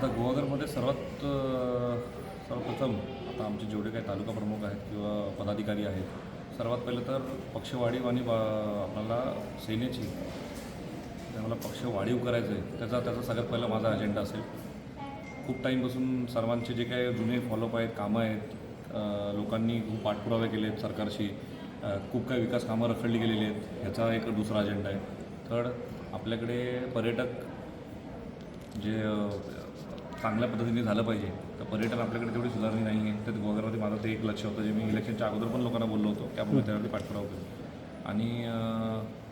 आता गोवाघरमध्ये सर्वात सर्वप्रथम आता आमचे जेवढे काही तालुका प्रमुख आहेत किंवा पदाधिकारी आहेत सर्वात पहिलं तर पक्ष वाढीव आणि बा आपल्याला सेनेची जे मला पक्ष वाढीव करायचं आहे त्याचा त्याचा सगळ्यात पहिला माझा अजेंडा असेल. खूप टाईमपासून सर्वांचे जे काही जुने फॉलोअप आहेत कामं आहेत लोकांनी खूप पाठपुरावे केले आहेत सरकारशी खूप काही विकास कामं रखडली गेलेली आहेत ह्याचा एक दुसरा अजेंडा आहे. थर्ड आपल्याकडे पर्यटक जे चांगल्या पद्धतीने झालं पाहिजे. तर पर्यटन आपल्याकडे तेवढी सुधारणी नाही आहे. तर गोगरमध्ये माझं ते एक लक्ष होतं. जे मी इलेक्शनच्या अगोदर पण लोकांना बोललो होतो. आपण त्यावरती पाठपुरावा करू आणि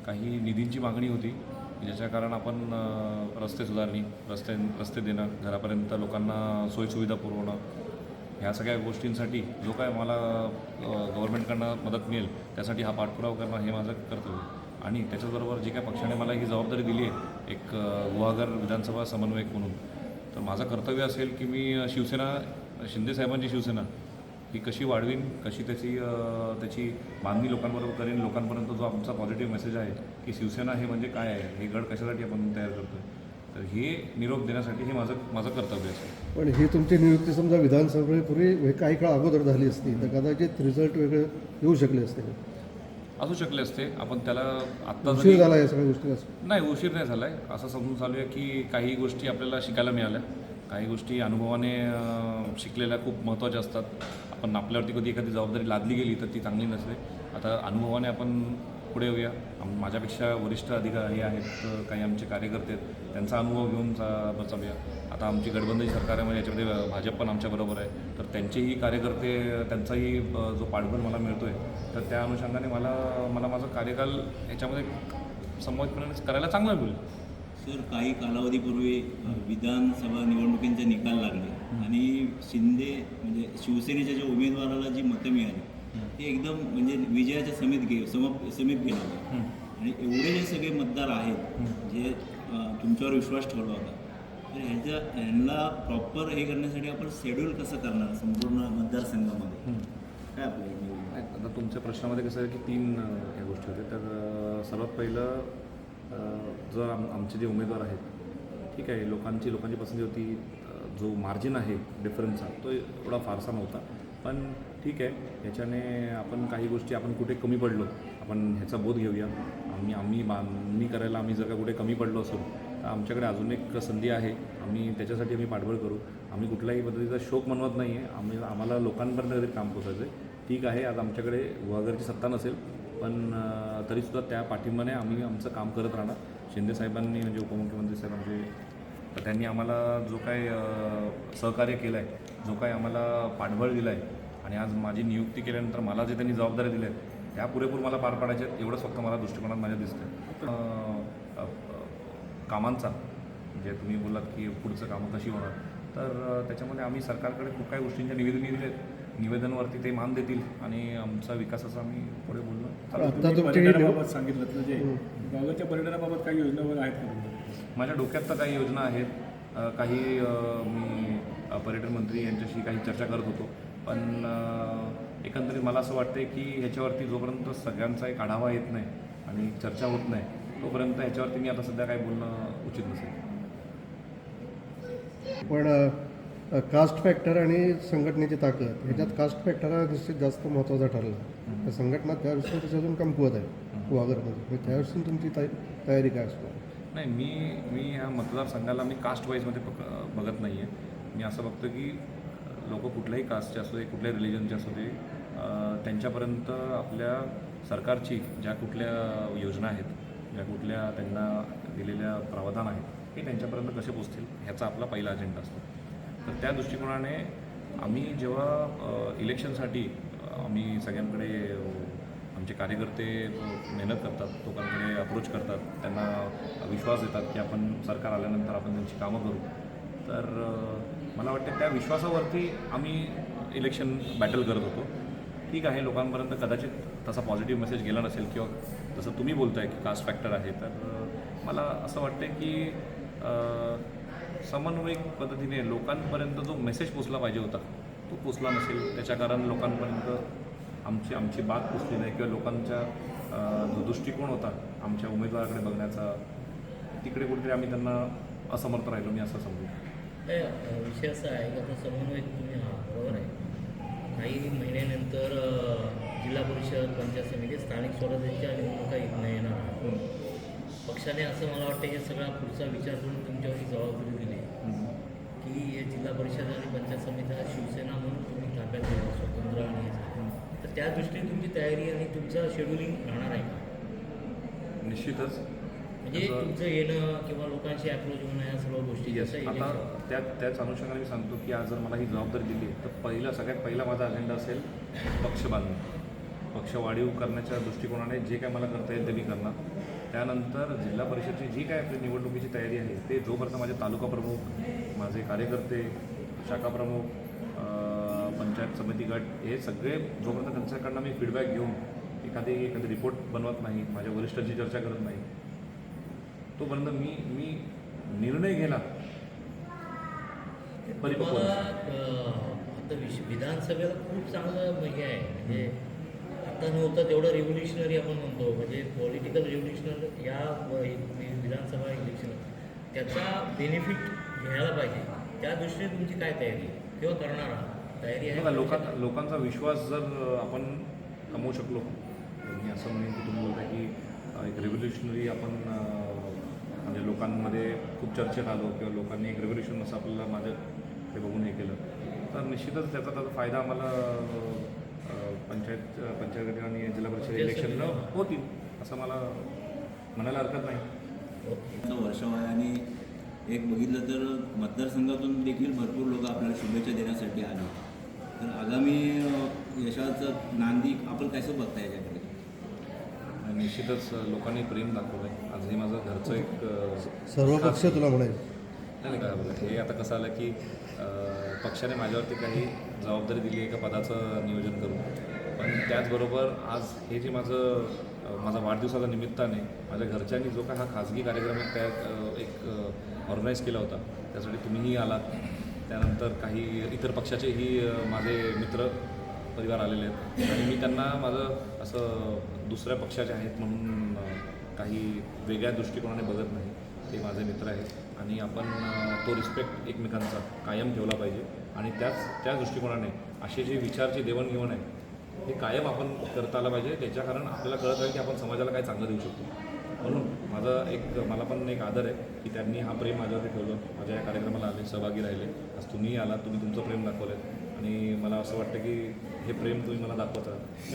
काही निधींची मागणी होती. ज्याच्या कारण आपण रस्ते सुधारणी रस्ते रस्ते देणं घरापर्यंत लोकांना सोयीसुविधा पुरवणं ह्या सगळ्या गोष्टींसाठी जो काय मला गव्हर्नमेंटकडनं मदत मिळेल त्यासाठी हा पाठपुरावा करणं हे माझं कर्तव्य आणि त्याच्याबरोबर जी काय पक्षाने मला ही जबाबदारी दिली आहे एक गुहागर विधानसभा समन्वयक म्हणून तर माझं कर्तव्य असेल की मी शिवसेना शिंदे साहेबांची शिवसेना ही कशी वाढवीन कशी त्याची त्याची बांधणी लोकांबरोबर करेन लोकांपर्यंत जो आमचा पॉझिटिव्ह मेसेज आहे की शिवसेना हे म्हणजे काय आहे हे गड कशासाठी आपण तयार करतो तर हे निरोप देण्यासाठी हे माझं माझं कर्तव्य असेल. पण ही तुमची नियुक्ती समजा विधानसभेपूर्वी हे काही काळ अगोदर झाली असती तर कदाचित रिझल्ट वेगळे येऊ शकले असते. असू शकले असते. आपण त्याला आत्ता उशीर झाला या सगळ्या गोष्टी असं. नाही उशीर नाही झाला आहे असं समजून चालू आहे की काही गोष्टी आपल्याला शिकायला मिळाल्या. काही गोष्टी अनुभवाने शिकलेल्या खूप महत्त्वाच्या असतात. आपण आपल्यावरती कधी एखादी जबाबदारी लादली गेली तर ती चांगली नसते. आता अनुभवाने आपण पुढे येऊया. माझ्यापेक्षा वरिष्ठ अधिकारी आहेत काही आमचे कार्यकर्ते आहेत त्यांचा अनुभव घेऊन चा चालूया आता आमची गटबंदी सरकार आहे म्हणजे याच्यामध्ये भाजप पण आमच्याबरोबर आहे. तर त्यांचेही कार्यकर्ते त्यांचाही जो पाठबळ मला मिळतो आहे तर त्या अनुषंगाने मला मला माझा कार्यकाल याच्यामध्ये संमतपणे करायला चांगलं होईल. सर काही कालावधीपूर्वी विधानसभा निवडणुकींचे निकाल लागले. आणि शिंदे म्हणजे शिवसेनेच्या ज्या उमेदवाराला जी मतं मिळाली ते एकदम म्हणजे विजयाच्या समीप गे सम समीप गेलं होतं. आणि एवढे जे सगळे मतदार आहेत जे तुमच्यावर विश्वास ठेवला होता तर ह्याच्या ह्यांना प्रॉपर हे करण्यासाठी आपण शेड्यूल कसं करणार संपूर्ण मतदारसंघामध्ये? काय आपलं आता तुमच्या प्रश्नामध्ये कसं आहे की तीन अ, या गोष्टी होत्या. तर सर्वात पहिलं जर आम आमचे जे उमेदवार आहेत ठीक आहे लोकांची लोकांची पसंती होती. जो मार्जिन आहे डिफरन्सचा तो एवढा फारसा नव्हता. पण ठीक आहे ह्याच्याने आपण काही गोष्टी आपण कुठे कमी पडलो आपण ह्याचा बोध घेऊया. आम्ही आम्ही बांधणी करायला आम्ही जर का कुठे कमी पडलो असू तर आमच्याकडे अजून एक संधी आहे. आम्ही त्याच्यासाठी आम्ही पाठबळ करू. आम्ही कुठल्याही पद्धतीचा शोक मनवत नाही आहे. आम्ही आम्हाला लोकांपर्यंत काम पोचायचं आहे. ठीक आहे आज आमच्याकडे वगैरेची सत्ता नसेल पण तरीसुद्धा त्या पाठिंबाने आम्ही आमचं काम करत राहणार. शिंदे साहेबांनी म्हणजे उपमुख्यमंत्री साहेब आमचे तर त्यांनी आम्हाला जो काय सहकार्य केलं आहे जो काय आम्हाला पाठबळ दिलं आहे आणि आज माझी नियुक्ती केल्यानंतर मला जे त्यांनी जबाबदारी दिल्या आहेत त्या पुरेपूर मला पार पाडायच्या आहेत एवढंच फक्त मला दृष्टिकोनात माझ्या दिसतं कामांचा म्हणजे तुम्ही बोलात की पुढचं कामं कशी होणार तर त्याच्यामध्ये आम्ही सरकारकडे खूप काही गोष्टींच्या निवेदन दिले आहेत निवेदनवरती ते मान देतील आणि आमचा विकासाचा आम्ही पुढे ही निवड- पर्यटनाबाबत सांगितलं म्हणजे गावाच्या पर्यटनाबाबत काही योजना वगैरे आहेत का? माझ्या डोक्यात तर काही योजना आहेत. काही मी पर्यटन मंत्री यांच्याशी काही चर्चा करत होतो. पण एकंदरीत मला असं वाटतं की ह्याच्यावरती जोपर्यंत सगळ्यांचा एक आढावा येत नाही आणि चर्चा होत नाही तोपर्यंत ह्याच्यावरती मी आता सध्या काही बोलणं उचित नसेल. पण कास्ट फॅक्टर आणि संघटनेची ताकद ह्याच्यात कास्ट फॅक्टर हा निश्चित जास्त महत्त्वाचा ठरला. तर संघटना त्याविषयी त्याच्यातून अजून कमकुवत आहे वागरमध्ये म्हणजे त्याविषयी तुमची तय तयारी काय असतो? नाही मी मी ह्या मतदारसंघाला मी कास्ट वाईजमध्ये पक बघत नाही आहे मी असं बघतो की लोक कुठल्याही कास्टचे असू दे कुठल्याही रिलिजनचे असू दे त्यांच्यापर्यंत आपल्या सरकारची ज्या कुठल्या योजना आहेत ज्या कुठल्या त्यांना दिलेल्या प्रावधान आहेत हे त्यांच्यापर्यंत कसे पोचतील ह्याचा आपला पहिला अजेंडा असतो. तर त्या दृष्टिकोनाने आम्ही जेव्हा इलेक्शनसाठी आम्ही सगळ्यांकडे आमचे कार्यकर्ते मेहनत करतात लोकांकडे अप्रोच करतात त्यांना विश्वास देतात की आपण सरकार आल्यानंतर आपण त्यांची कामं करू. तर मला वाटतं त्या विश्वासावरती आम्ही इलेक्शन बॅटल करत होतो. ठीक आहे लोकांपर्यंत कदाचित तसा पॉझिटिव्ह मेसेज गेला नसेल किंवा जसं तुम्ही बोलताय की कास्ट फॅक्टर आहे तर मला असं वाटतं की समन्वयिक पद्धतीने लोकांपर्यंत जो मेसेज पोचला पाहिजे होता तो पोचला नसेल. त्याच्या कारण लोकांपर्यंत आमची आमची बात पोचली नाही किंवा लोकांच्या जो दृष्टिकोन होता आमच्या उमेदवाराकडे बघण्याचा. तिकडे कुठेतरी आम्ही त्यांना असमर्थ राहिलो मी असं समजू. नाही विषय असा आहे की आता समन्वयक तुम्ही हा बरोबर आहे. काही महिन्यानंतर जिल्हा परिषद पंचायत समिती स्थानिक स्वराज्याच्या निवडणुका येत नाही येणार पक्षाने असं मला वाटतं हे सगळा पुढचा विचार करून तुमच्यावर ही जबाबदारी दिली की हे जिल्हा परिषद आणि पंचायत समिती हा शिवसेना म्हणून तुम्ही ताब्यात घ्यावं स्वतंत्र आणि. तर त्या दृष्टीने तुमची तयारी आणि तुमचं शेड्युलिंग राहणार आहे का? निश्चितच. म्हणजे तुमचं येणं किंवा लोकांशी अप्रोच होणं या सर्व गोष्टी आता त्या त्याच अनुषंगाने मी सांगतो की आज जर मला ही जबाबदारी दिली तर पहिला सगळ्यात पहिला माझा अजेंडा असेल पक्ष बांधणे. पक्ष वाढीव करण्याच्या दृष्टिकोनाने जे काय मला करता येईल ते मी करणार. त्यानंतर जिल्हा परिषदची जी काय आपली निवडणुकीची तयारी आहे ते जोपर्यंत माझे तालुका प्रमुख माझे कार्यकर्ते शाखा प्रमुख पंचायत समिती गट हे सगळे जोपर्यंत त्यांच्याकडनं मी फीडबॅक घेऊन एखादी एखादी रिपोर्ट बनवत नाही माझ्या वरिष्ठांची चर्चा करत नाही तोपर्यंत मी मी निर्णय घेला परिपक्व आता विश विधानसभेला खूप चांगलं हे आहे. म्हणजे आत्ता नव्हतं तेवढं रेव्होल्युशनरी आपण म्हणतो. म्हणजे पॉलिटिकल रेव्होल्युशनर या विधानसभा इलेक्शन त्याचा बेनिफिट घ्यायला पाहिजे. त्या दृष्टीने तुमची काय तयारी किंवा करणार आहात? तयारी आहे? बघा लोकां लोकांचा विश्वास जर आपण कमवू शकलो मी असं म्हणेन की तुम्ही बोलता की एक रेव्होल्युशनरी आपण म्हणजे लोकांमध्ये खूप चर्चेत आलो किंवा लोकांनी एक रेव्होल्युशन असं आपल्याला माझं हे बघून हे केलं. तर निश्चितच त्याचा त्याचा फायदा आम्हाला पंचायत पंचायत गट आणि जिल्हा परिषद इलेक्शनला होतील असं मला म्हणायला हरकत नाही. आहे आणि एक बघितलं तर मतदारसंघातून देखील भरपूर लोक आपल्याला शुभेच्छा देण्यासाठी आले तर आगामी यशाचं नांदी आपण कसं बघता याच्याकडे? निश्चितच लोकांनी प्रेम दाखवलं आहे आजही माझं घरचं एक सर्व पक्ष तुला म्हणायचं. नाही बोलत हे आता कसं आलं की पक्षाने माझ्यावरती काही जबाबदारी दिली एका पदाचं नियोजन करून. पण त्याचबरोबर आज हे जे माझं माझा वाढदिवसाच्या निमित्ताने माझ्या घरच्यांनी जो काय हा खाजगी कार्यक्रम एक त्या एक ऑर्गनाईज केला होता त्यासाठी तुम्हीही आलात. त्यानंतर काही इतर पक्षाचेही माझे मित्र परिवार आलेले आहेत. आणि मी त्यांना माझं असं दुसऱ्या पक्षाचे आहेत म्हणून काही वेगळ्या दृष्टिकोनाने बघत नाही. ते माझे मित्र आहेत. आणि आपण तो रिस्पेक्ट एकमेकांचा कायम ठेवला पाहिजे. आणि त्याच त्या दृष्टिकोनाने असे जे विचारची देवाणघेवाण आहे हे कायम आपण करता आलं पाहिजे. त्याच्या कारण आपल्याला कळत आहे की आपण समाजाला काय चांगलं देऊ शकतो. म्हणून माझा एक मला पण एक आदर आहे की त्यांनी हा प्रेम माझ्यावरती ठेवलं. माझ्या या कार्यक्रमाला आले सहभागी राहिले. आज तुम्हीही आलात तुम्ही तुमचं प्रेम दाखवलं आणि मला असं वाटतं की हे प्रेम तुम्ही मला दाखवत. आहात